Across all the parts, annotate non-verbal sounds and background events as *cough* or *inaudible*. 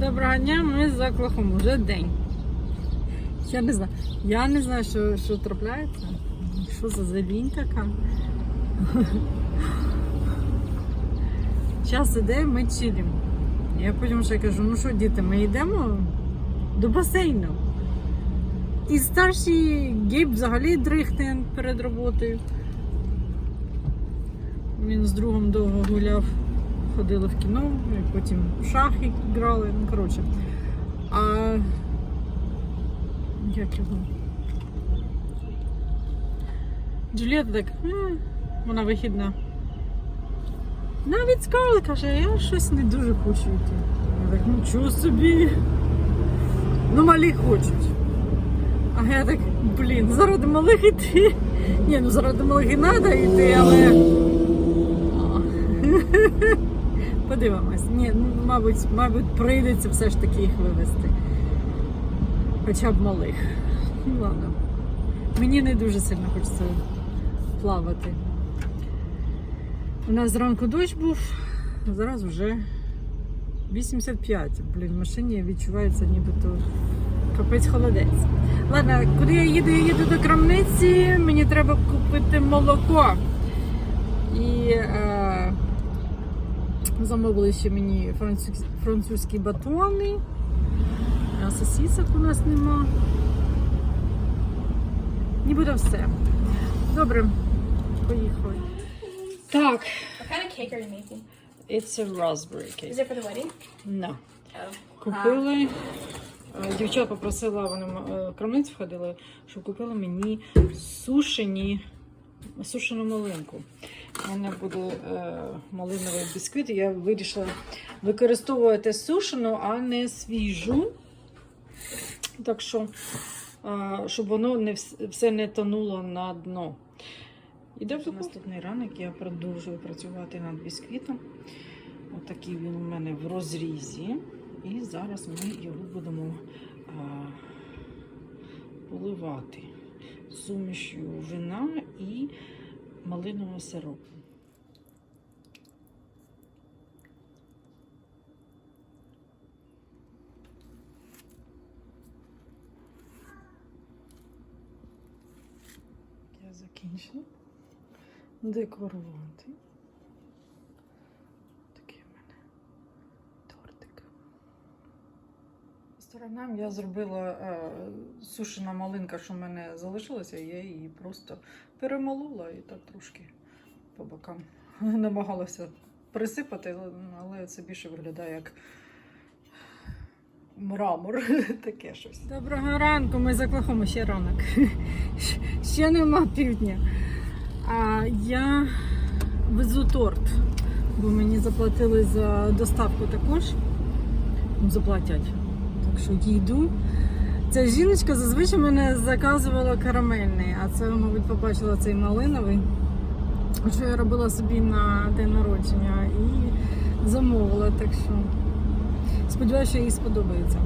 Доброго дня, ми з Оклахоми, вже день. Я не знаю, я не знаю, що, що трапляється. Що за зелінь така. Час іде, ми чилимо. Я потім ще кажу, ну що, діти, ми йдемо до басейну. І старший гейб взагалі дрихне перед роботою. Він з другом довго гуляв, ходили в кіно, потім в шахи грали. Ну, коротше. А як його? Джулієта так, «М, вона вихідна. Навіть Скарла каже, я щось не дуже хочу йти. Я так, нічого собі. Ну, малі хочуть. А я так, блін, заради малих іти. Ні, ну заради малих і треба йти, але. Подивимось. Ні, ну, мабуть, мабуть, прийдеться все ж таки їх вивезти. Хоча б малих. Ну ладно. Мені не дуже сильно хочеться плавати. У нас зранку дощ був, а зараз вже 85. Блін, в машині відчувається нібито капець холодець. Ладно, куди я їду? Я їду до крамниці, мені треба купити молоко. І е, замовили ще мені французькі батони. А сосісок у нас нема. Нібито все. Добре, поїхали. Так, What kind of cake are you making? it's a raspberry cake. Is it for the wedding? No. Oh. Купили. е, Дівчат попросила, вони е, в крамницю входили, щоб купили мені сушені, сушену малинку. У мене буде е, малиновий бісквіт, я вирішила використовувати сушену, а не свіжу. Так що, е, щоб воно не все не тонуло на дно. Іде в наступний ранок, я продовжую працювати над бісквітом. Отакий він у мене в розрізі. І зараз ми його будемо а, поливати сумішю вина і малинового сиропу. Я закінчила декорувати. Такий у мене тортик. По сторонам я зробила е, сушена малинка, що в мене залишилася, я її просто перемолола і так трошки по бокам *laughs* намагалася присипати, але це більше виглядає як мрамор, *laughs* таке щось. Доброго ранку, ми з Оклахоми, ще ранок. *laughs* Ще нема півдня. А я везу торт, бо мені заплатили за доставку також. Заплатять. Що їду. Ця жіночка зазвичай мене заказувала карамельний, а це, мабуть, побачила цей малиновий. Що я робила собі на день народження і замовила, так що сподіваюся, що їй сподобається.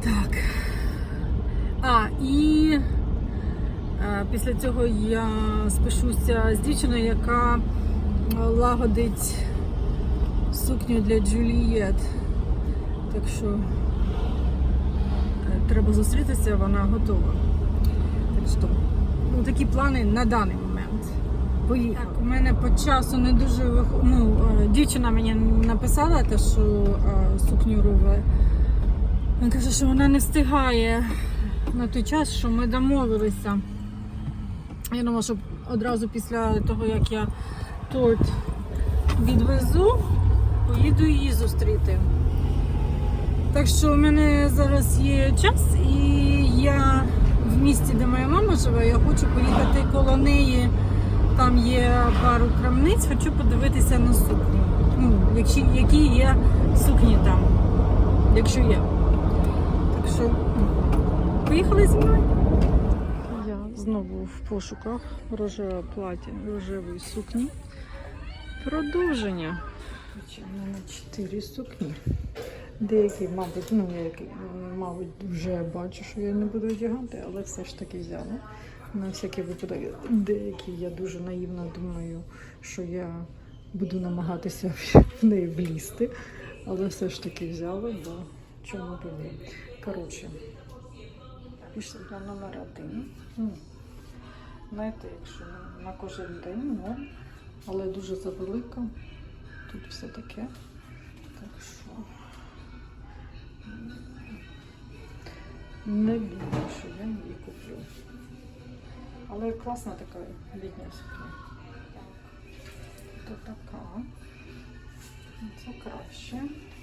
Так. А, і е, після цього я спишуся з дівчиною, яка лагодить сукню для Джулієт. Так що е, треба зустрітися, вона готова. Так що, ну, такі плани на даний момент. Поїхали. Так, у мене по часу не дуже вих- ну, е, дівчина мені написала, те, що е, сукню робить. Він каже, що вона не встигає на той час, що ми домовилися. Я думала, що одразу після того, як я торт відвезу, поїду її зустріти. Так що у мене зараз є час, і я в місті, де моя мама живе, я хочу поїхати коло неї. Там є пару крамниць, хочу подивитися на сукні. Ну, якщо, які є сукні там, якщо є. Так що поїхали зі мною. Я знову в пошуках рожеве плаття, рожевої сукні. Продовження. Мене чотири сукні. Деякі, мабуть, ну, які, мабуть, вже бачу, що я не буду одягати, але все ж таки взяла. На всякий випадок, деякі я дуже наївно думаю, що я буду намагатися в неї влізти. Але все ж таки взяли, бо чому б ні. Коротше, пішли до номер один. Ну, Знаєте, якщо на кожен день, ну, але дуже завелика. Тут все таке. Так що не думаю, що я її куплю. Але класна така літня сукня. То така. Це краще.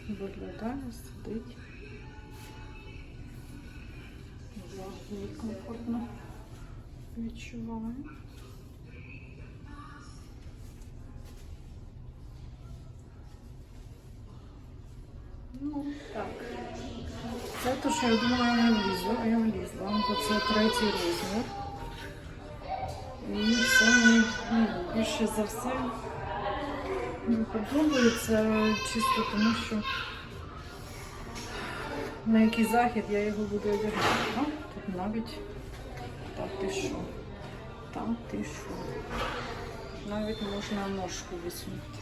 Виглядає, сидить. Завжди комфортно відчуваю. Ну, так. Це те, що я думала, я не влізу, а я влізла, бо це третій розмір. І це мені ну, більше за все не подобається чисто тому, що на який захід я його буду одягати. А, тут навіть та ти що? Та ти що? Навіть можна ножку висунути.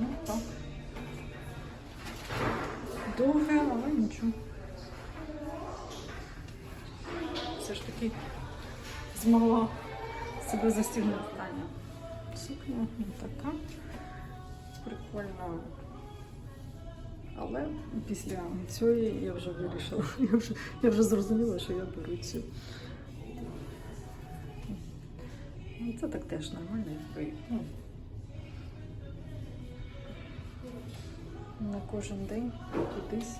Ну так. Довге, але нічого. Все ж таки змогла себе застігнути Таня. Сукня така. Прикольна. Але після цієї я вже вирішила, *laughs* я вже, я вже зрозуміла, що я беру цю. Ну, Це так теж нормально. Ну, на кожен день кудись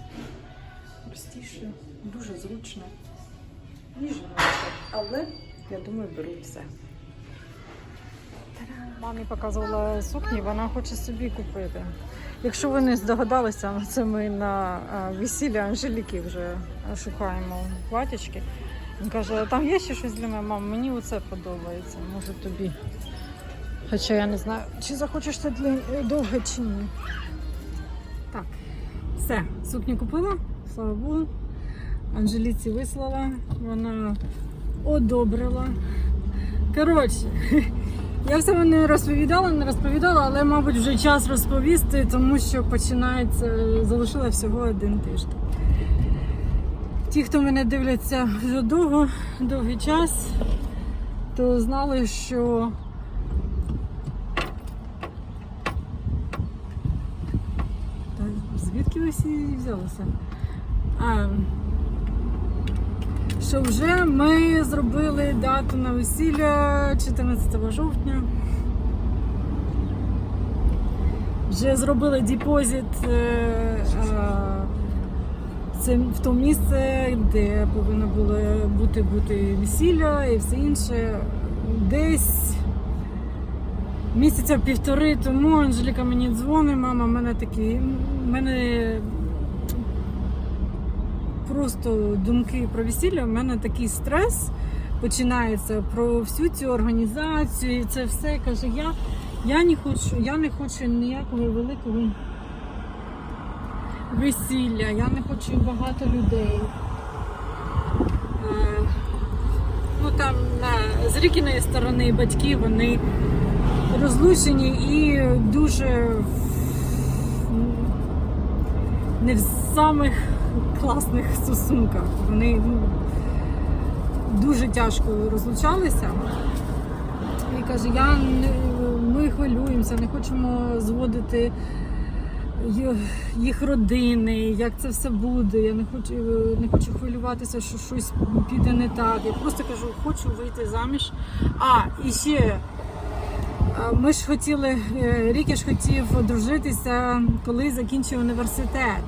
простіше, дуже зручно жіноче. Але я думаю, беру все. Мамі показувала сукні, вона хоче собі купити. Якщо ви не здогадалися, це ми на а, весілля Анжеліки вже шукаємо платічки. Він каже, там є ще щось для мене, мам, мені оце подобається, може тобі. Хоча я не знаю, чи захочеш це довге чи ні. Так, все, сукню купила, слава Богу. Анжеліці вислала, вона одобрила. Коротше, *laughs* я все не розповідала, не розповідала, але, мабуть, вже час розповісти, тому що починається, залишила всього один тиждень. Ті, хто мене дивляться вже довго, довгий час, то знали, що Та звідки ви всі взялися? А, що вже ми зробили дату на весілля 14 жовтня. Вже зробили депозит е, е, в тому місце, де повинно було бути, бути весілля і все інше. Десь місяця півтори тому Анжеліка мені дзвонить, мама, в мене такі. Мене просто думки про весілля, в мене такий стрес починається про всю цю організацію. Це все каже, я, я не хочу, я не хочу ніякого великого весілля, я не хочу багато людей. Е, Ну там з Рікіної сторони батьки вони розлучені і дуже не в самих класних стосунках. Вони ну, дуже тяжко розлучалися. І каже, я не, ми хвилюємося, не хочемо зводити їх родини, як це все буде. Я не хочу, не хочу хвилюватися, що щось піде не так. Я просто кажу, хочу вийти заміж. А, і ще ми ж хотіли, е, Рікі ж хотів одружитися, коли закінчив університет.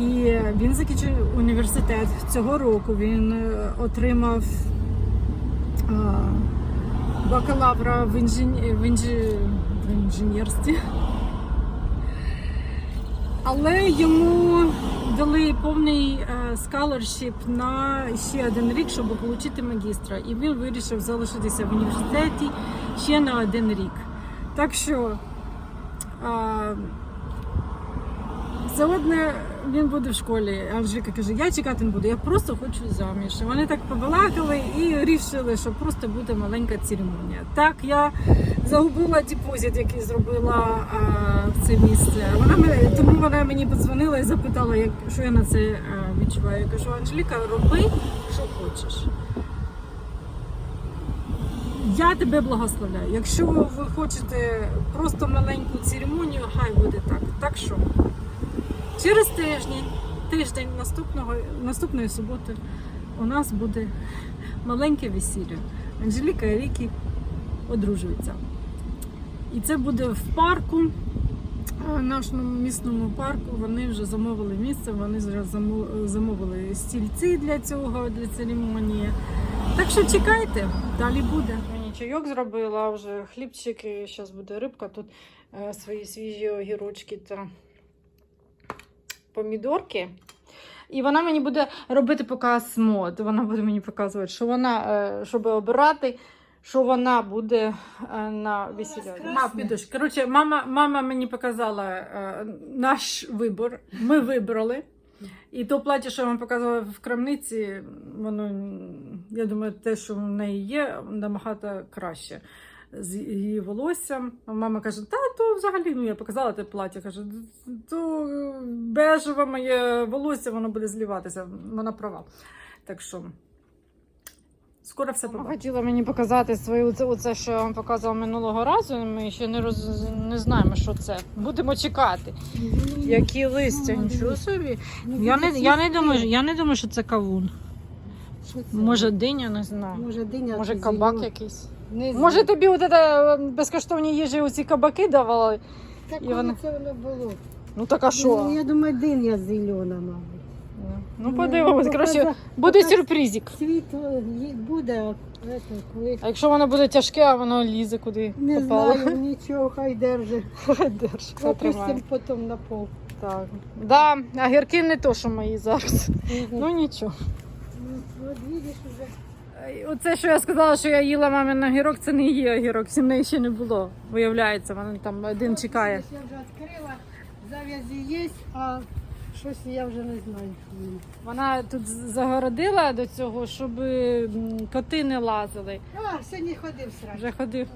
І він закінчив університет цього року. Він е, отримав бакалавра в, інжі... в інженерстві. Але йому дали повний скалершіп на ще один рік, щоб отримати магістра. І він вирішив залишитися в університеті ще на один рік. Так що е, Сьогодні він буде в школі. Анжеліка каже, я чекати не буду, я просто хочу заміж. Вони так побалакали і вирішили, що просто буде маленька церемонія. Так, я загубила депозит, який зробила а, це місце. Вона мене, тому вона мені подзвонила і запитала, як, що я на це е, відчуваю. Я кажу, Анжеліка, роби, що хочеш. Я тебе благословляю. Якщо ви хочете просто маленьку церемонію, хай буде так. Так що через тиждень, тиждень наступного, наступної суботи у нас буде маленьке весілля. Анжеліка і Рікі одружуються. І це буде в парку, е, нашому місному парку. Вони вже замовили місце, вони вже замовили стільці для цього, для церемонії. Так що чекайте, далі буде. Мені чайок зробила вже хлібчики, зараз буде рибка. Тут е, свої свіжі огірочки та помідорки. І вона мені буде робити показ мод. Вона буде мені показувати, що вона, е, щоб обирати, що вона буде е, на весілля. Коротше, мама, мама мені показала е, наш вибор. Ми вибрали. І то плаття, що я вам показувала в крамниці, воно, я думаю, те, що в неї є, набагато краще. З її волоссям. Мама каже, та то взагалі, ну я показала те плаття, каже, то бежеве моє волосся, воно буде зліватися. Вона права. Так що скоро все побачимо. Хотіла мені показати своє оце, оце, що я вам показувала минулого разу. Ми ще не роз не знаємо, що це. Будемо чекати. Які листя, нічого собі. Я не, я не думаю, я не думаю, що це кавун. Що це? Може, диня, не знаю. може диня, Може, кабак якийсь. Не. Може, тобі от це безкоштовні їжі оці кабаки давали? так і коли вона- це воно було. Ну так а Ну, що? я думаю, диня зелена, мабуть. Ну подивимось. Ну, Коротше, буде сюрпризик. Світло є- буде, а це, коли... А якщо воно буде тяжке, а воно лізе куди Не попало. знаю, *laughs* нічого, хай держи. Держ, хай тримає. Опустимо потім на пол. Так. Да, а гірки не то, що мої зараз. Ну нічого. Ну, от видиш уже. Оце, що я сказала, що я їла мамин на огірок, це не її огірок, в неї ще не було. Виявляється, вона там один чекає. Я вже відкрила, зав'язі є, а щось я вже не знаю. Вона тут загородила до цього, щоб коти не лазили. А, сьогодні ходив сразу. Вже ходив.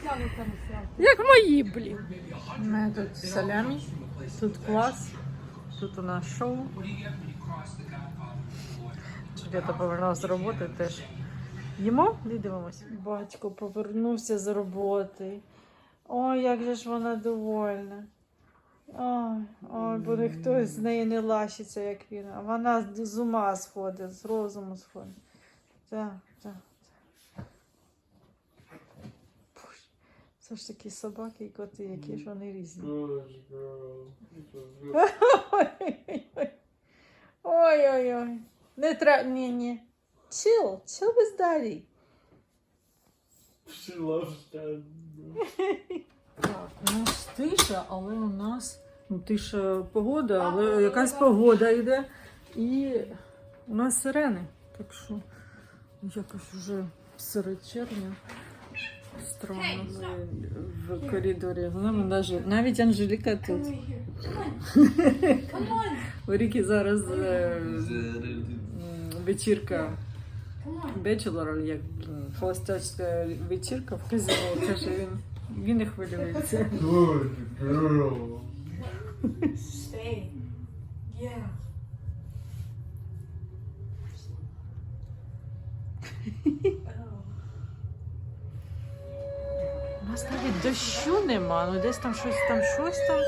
Стягну там сразу. Як мої, блін. У мене тут салямі, тут квас, тут у нас шоу. Джуліта повернулася з роботи теж. Їмо і дивимося. Батько повернувся з роботи. Ой, як же ж вона довольна. Ой, ой, бо ніхто з неї не лащиться, як він. А вона з ума сходить, з розуму сходить. Так, так, Все ж таки собаки і коти, які ж вони різні. Ой-ой-ой. Ой-ой-ой. Не треба. Ні, ні. Chill. Chill with daddy. She loves that. Так, у нас тиша, але у нас ну, тиша погода, але якась погода йде. І у нас сирени. Так що якось вже серед червня. Странно ми в коридорі. Вона навіть, навіть Анжеліка тут. У *laughs* Ріки зараз е, вечірка. Бечелор, як м, холостячка вечірка в казино, каже він. Він не хвилюється. У нас навіть дощу нема, ну десь там щось там, щось там.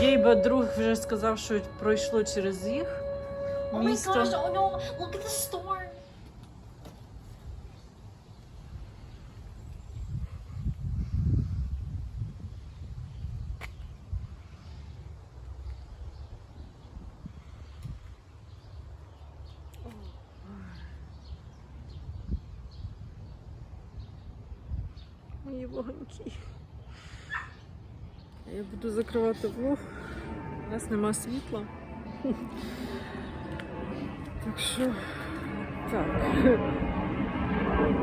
Гейба друг вже сказав, що пройшло через їх Oh my місто. gosh, oh no, look at the storm. Мої вогоньки. Я буду закривати влог. У нас нема світла. Так що. Так.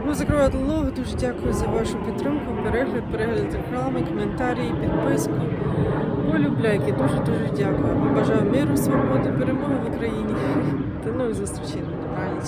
Ну, закривати влог. Дуже дякую за вашу підтримку, перегляд, перегляд реклами, коментарі, підписку. Полюбляйки. Дуже-дуже дякую. Вам бажаю миру, свободи, перемоги в Україні. До нових зустрічей. Добраніч.